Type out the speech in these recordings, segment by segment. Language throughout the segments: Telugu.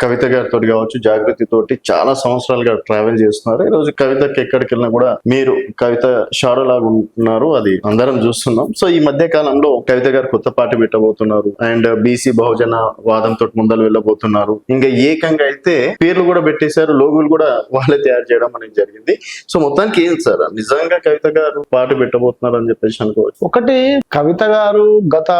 కవిత గారితో కావచ్చు జాగృతితోటి చాలా సంవత్సరాలుగా ట్రావెల్ చేస్తున్నారు. ఈ రోజు కవితకి ఎక్కడికి వెళ్ళినా కూడా మీరు కవిత షాడో లాగా ఉంటున్నారు. అది అందరం చూస్తున్నాం. సో ఈ మధ్య కాలంలో కవిత గారు కొత్త పాట పెట్టబోతున్నారు. అండ్ బీసీ బహుజన వాదంతో ముందలు వెళ్ళబోతున్నారు. ఇంకా ఏకంగా అయితే పేర్లు కూడా పెట్టేశారు. లోగులు కూడా వాళ్ళే తయారు చేయడం అనేది జరిగింది. సో మొత్తానికి ఏం సార్? నిజంగా కవిత గారు పాట పెట్టబోతున్నారు అని చెప్పేసి అనుకోవచ్చు. ఒకటి కవిత గారు గత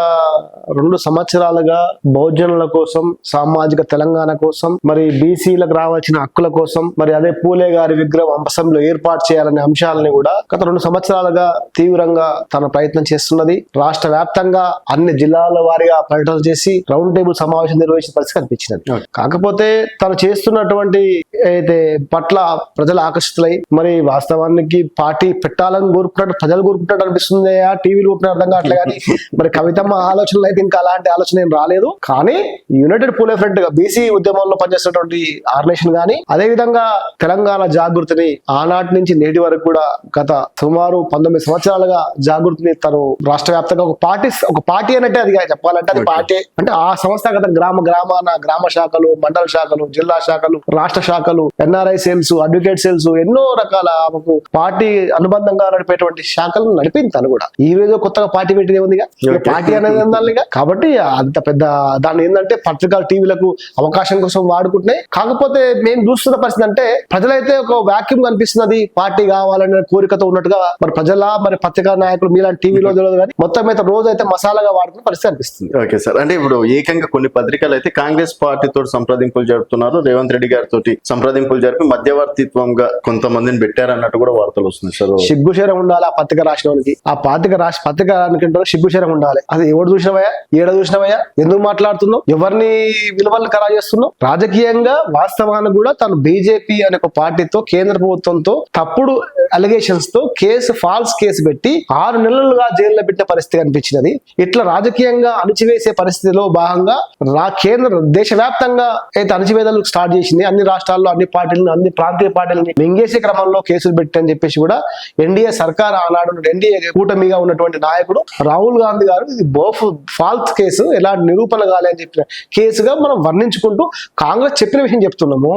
రెండు సంవత్సరాలుగా బహుజనుల కోసం సామాజిక తెలంగాణ కోసం మరి బీసీలకు రావాల్సిన హక్కుల కోసం మరి అదే పూలే గారి విగ్రహం అంశంలో ఏర్పాటు చేయాలనే అంశాలని కూడా గత రెండు సంవత్సరాలుగా తీవ్రంగా తన ప్రయత్నం చేస్తున్నది. రాష్ట్ర వ్యాప్తంగా అన్ని జిల్లాల వారీగా పర్యటన చేసి రౌండ్ టేబుల్ సమావేశం నిర్వహించిన పరిస్థితి కనిపించినది. కాకపోతే తను చేస్తున్నటువంటి అయితే పట్ల ప్రజలు ఆకర్షితులై మరి వాస్తవానికి పార్టీ పెట్టాలని కోరుకుంటాడు ప్రజలు కోరుకుంటాడు అనిపిస్తుంది టీవీలు అర్థం కావట్లే కానీ మరి కవితమ్మ ఆలోచనలు అయితే ఇంకా అలాంటి ఆలోచన ఏం రాలేదు. కానీ యునైటెడ్ పూలే ఫ్రంట్గా బీసీ ఉద్యమంలో పనిచేస్తున్నటువంటి ఆర్గనైజేషన్ గానీ అదే విధంగా తెలంగాణ జాగృతిని ఆనాటి నుంచి నేటి వరకు కూడా గత సుమారు పంతొమ్మిది సంవత్సరాలుగా జాగృతిని తను రాష్ట్ర వ్యాప్తంగా ఒక పార్టీ ఒక పార్టీ అన్నట్టే అది చెప్పాలంటే అది. పార్టీ అంటే ఆ సంస్థాగత గ్రామ గ్రామాన గ్రామ శాఖలు మండల శాఖలు జిల్లా శాఖలు రాష్ట్ర శాఖలు ఎన్ఆర్ఐ సెల్స్ అడ్వకేట్ సెల్స్ ఎన్నో రకాల ఆమెకు పార్టీ అనుబంధంగా నడిపేటువంటి శాఖలను నడిపింది తను కూడా ఈ రోజు కొత్తగా పార్టీ పెట్టింది ఉందిగా. పార్టీ అనేది ఉండాలిగా కాబట్టి అంత పెద్ద దాన్ని ఏంటంటే పత్రికల టీవీలకు అవకాశం కోసం వాడుకుంటున్నాయి. కాకపోతే మేము చూస్తున్న పరిస్థితి అంటే ప్రజలైతే ఒక వాక్యూమ్ కనిపిస్తున్నది. పార్టీ కావాలనే కోరికతో ఉన్నట్టుగా మరి ప్రజల మరి పత్రికా నాయకులు మీలాంటి టీవీలో తెలియదు కానీ మొత్తం అయితే రోజు అయితే మసాలాగా వాడుకున్న పరిస్థితి అనిపిస్తుంది. Okay sir. అంటే ఇప్పుడు ఏకంగా కొన్ని పత్రికలు అయితే కాంగ్రెస్ పార్టీతో సంప్రదింపులు జరుపుతున్నారు. రేవంత్ రెడ్డి గారితో సంప్రదింపులు జరిపి మధ్యవర్తిత్వంగా కొంతమందిని పెట్టారన్నట్టు కూడా వార్తలు వస్తున్నాయి సార్. సిగ్గుశరం ఉండాలి ఆ పత్రిక రాసిన ఆ పత్రిక రాసి పత్రిక అనుకుంటారు సిగ్గుశరం ఉండాలి. అది ఎవడు చూసినవయ్యా? ఏడ చూసినవయ్యా? ఎందుకు మాట్లాడుతున్నావు? ఎవరిని విలువలను ఖరా చేస్తున్నావు? రాజకీయంగా వాస్తవానికి కూడా తను బీజేపీ అనే ఒక పార్టీతో కేంద్ర ప్రభుత్వంతో తప్పుడు అలిగేషన్స్తో కేసు ఫాల్స్ కేసు పెట్టి ఆరు నెలలుగా జైల్లో పెట్టిన పరిస్థితి కనిపించినది. ఇట్లా రాజకీయంగా అణిచివేసే పరిస్థితిలో భాగంగా రా కేంద్ర దేశవ్యాప్తంగా అయితే అణచివేదలు స్టార్ట్ చేసింది అన్ని రాష్ట్రాల్లో అన్ని పార్టీలను అన్ని ప్రాంతీయ పార్టీలని మింగేసే క్రమంలో కేసులు పెట్టని చెప్పేసి కూడా ఎన్డీఏ సర్కార్ ఆనాడు ఎన్డీఏ కూటమిగా ఉన్నటువంటి నాయకుడు రాహుల్ గాంధీ గారు ఇది బోఫ్ ఫాల్స్ కేసు ఎలాంటి నిరూపణ కాలే అని చెప్పిన కేసుగా మనం వర్ణించుకుంటూ కాంగ్రెస్ చెప్పిన విషయం చెప్తున్నాము.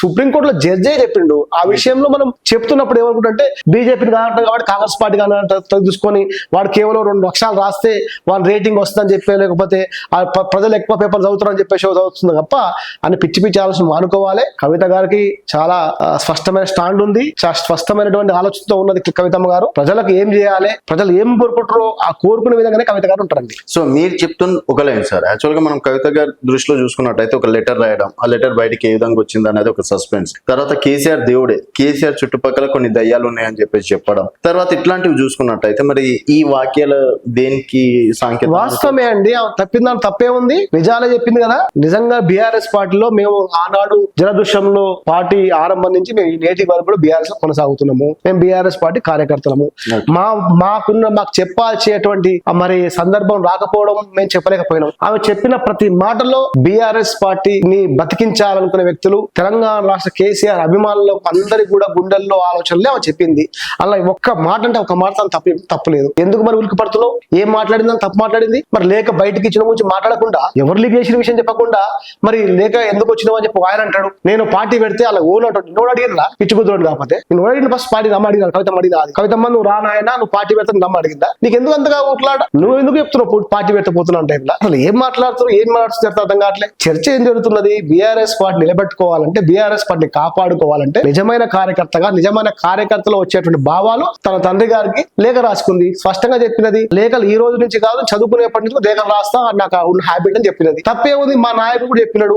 సుప్రీంకోర్టులో జడ్జే చెప్పిండు. ఆ విషయంలో మనం చెప్తున్నప్పుడు ఏమనుకుంటే బీజేపీని కానట్టు కాబట్టి కాంగ్రెస్ పార్టీ కానట్టు చూసుకొని వాడు కేవలం రెండు లక్షలు రాస్తే వాళ్ళ రేటింగ్ వస్తుందని చెప్పి లేకపోతే ఆ ప్రజలు ఎక్కువ పేపర్ చదువుతారని చెప్పేసి చదువుతుంది తప్ప అని పిచ్చి పిచ్చి ఆలోచన మానుకోవాలి కవిత గారికి చాలా స్పష్టమైన స్టాండ్ ఉంది. చాలా స్పష్టమైనటువంటి ఆలోచనతో ఉన్నది కవితమ్మ గారు. ప్రజలకు ఏం చేయాలి ప్రజలు ఏం కోరుకుంటారో ఆ కోరుకునే విధంగానే కవిత గారు ఉంటారండి. సో మీరు చెప్తున్న ఒక లైన్ సార్. యాక్చువల్గా మనం కవిత గారి దృష్టిలో చూసుకున్నట్టయితే ఒక లెటర్ రాయడం ఆ లెటర్ బయటికి ఏ విధంగా వచ్చింది అనేది ఒక సస్పెన్స్ తర్వాత కేసీఆర్ దేవుడే. కేసీఆర్ చుట్టుపక్కల కొన్ని దయ్యాలు ఉన్నాయని చెప్పేసి చెప్పడం. తర్వాత ఇట్లాంటివి చూసుకున్నట్టయితే మరి ఈ వాక్యాలు దేనికి సాంకేతిక వాస్తవమే అండి. ఆమె తప్పిందని తప్పే ఉంది. నిజాలే చెప్పింది కదా. నిజంగా బీఆర్ఎస్ పార్టీలో మేము ఆనాడు జలదృశ్యంలో పార్టీ ఆరంభం నుంచి మేము ఈ నేటి వరకు కూడా బీఆర్ఎస్ కొనసాగుతున్నాము. మేము బీఆర్ఎస్ పార్టీ కార్యకర్తలము. మా మాకున్న మాకు చెప్పాల్సేటువంటి మరి సందర్భం రాకపోవడం మేము చెప్పలేకపోయినాం. ఆమె చెప్పిన ప్రతి మాటలో బీఆర్ఎస్ పార్టీని బతికించాలనుకునే వ్యక్తులు తెలంగాణ రాష్ట్ర కేసీఆర్ అభిమానులు అందరికి కూడా గుండెల్లో ఆలోచనలే ఆమె చెప్పింది. అలా ఒక్క మాట అంటే ఒక మాట తను తప్పు ఎందుకు మరి ఉలికి పడుతున్నావు? ఏం మాట్లాడిందని తప్పు మాట్లాడింది? మరి లేక బయటికి ఇచ్చిన గురించి మాట్లాడకుండా ఎవరు లీక్ చేసిన విషయం చెప్పకుండా మరి లేక ఎందుకు వచ్చినావు అని చెప్పి ఆయన అంటాడు. నేను పార్టీ పెడితే అలా ఓన్ అంటాడు నోడు అడిగినా పిచ్చుకుతున్నాడు కాకపోతే. నేను అడిగిన ఫస్ట్ పార్టీ నమ్మ అడిగినా కవిత అడిగినా అది. కవితమ్మ నువ్వు రా నాయనా నువ్వు పార్టీ పెడతా నమ్మ అడిగిందా? నీకు ఎందుకు అంతగా మాట్లాడ నువ్వు ఎందుకు చెప్తున్నావు పార్టీ పెట్టబోతున్నా అంటే అసలు ఏం మాట్లాడుతున్నావు? ఏం మాట్లాడుతున్నారు అర్థం కావట్లేదు చర్చ ఏం జరుగుతున్నది బీఆర్ఎస్ పార్టీ నిలబెట్టుకోవాలంటే బీఆర్ఎస్ పార్టీ కాపాడుకోవాలంటే నిజమైన కార్యకర్తగా నిజమైన కార్యకర్తలో వచ్చేటువంటి భావాలు తన తండ్రి గారికి లేఖ రాసుకుంది. స్పష్టంగా చెప్పినది లేఖలు ఈ రోజు నుంచి కాదు చదువుకునేప్పటి నుంచి లేఖలు రాస్తా నాకు ఉన్న హ్యాబిట్ అని చెప్పినది. తప్పే ఉంది మా నాయకుడు కూడా చెప్పినాడు.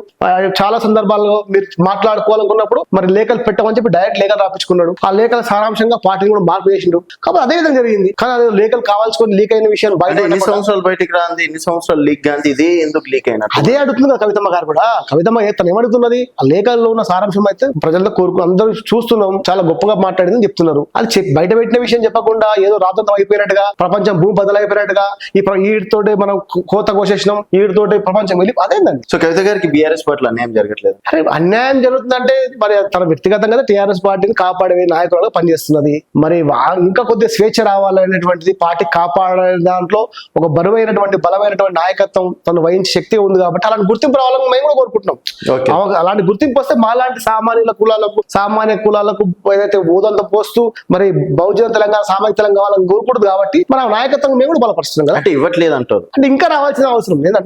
చాలా సందర్భాల్లో మీరు మాట్లాడుకోవాలనుకున్నప్పుడు మరి లేఖలు పెట్టమని చెప్పి డైరెక్ట్ లేఖలు రాపించుకున్నాడు. ఆ లేఖల సారాంశంగా పార్టీని కూడా మార్పు చేసిండు. కాబట్టి అదే విధంగా జరిగింది. కానీ అదే లేఖలు కావాల్సుకొని లీక్ అయిన విషయం బయట ఎన్ని సంవత్సరాలు బయటికి రాంది ఎన్ని సంవత్సరాలు లీక్ గాంధీ ఇదే ఎందుకు లీక్ అయినట్టు? అదే అడుగుతుంది కదా కవితమ్మ గారు కూడా. కవితమ్మ తను ఏమడుగుతున్నది? ఆ లేఖల్లో ఉన్న సారాంశం అయితే ప్రజల్లో కోరుకు అందరూ చూస్తున్నాం చాలా గొప్పగా మాట్లాడిందని చెప్తున్నారు. అది బయట పెట్టిన విషయం చెప్పకుండా ఏదో రాతంతం అయిపోయినట్టుగా ప్రపంచం భూమి బదలైపోయినట్టుగా ఈ ఈడితోటి మనం కోత కోసేసినాం ఈడితోటి ప్రపంచం వెళ్ళి అదేందండి? సో కవిత గారికి బీఆర్ఎస్ పట్ల అన్యాయం జరగట్లేదు. అరే అన్యాయం జరుగుతుందంటే మరి తన వ్యక్తిగతంగా టీఆర్ఎస్ పార్టీని కాపాడే నాయకులుగా పనిచేస్తున్నది. మరి ఇంకా కొద్దిగా స్వేచ్ఛ రావాలనేటువంటిది పార్టీ కాపాడే దాంట్లో ఒక బరువైనటువంటి బలమైనటువంటి నాయకత్వం తను వహించే శక్తి ఉంది కాబట్టి అలాంటి గుర్తింపు రావాలని మేము కూడా కోరుకుంటున్నాం. ఆమెకు అలాంటి గుర్తింపు వస్తే మాలాంటి సామాన్యుల కులాలకు సామాన్య కులాలకు ఏదైతే ఊదంతా పోస్తూ మరి బహుజన తెలంగాణ సామాజిక తెలంగాణ కోరుకుంటుంది కాబట్టి మన నాయకత్వం మేము కూడా బలపరుస్తున్నాం కదా. అంటే ఇవ్వట్లేదు అంటారు అంటే ఇంకా రావాల్సిన అవసరం ఏంటంటే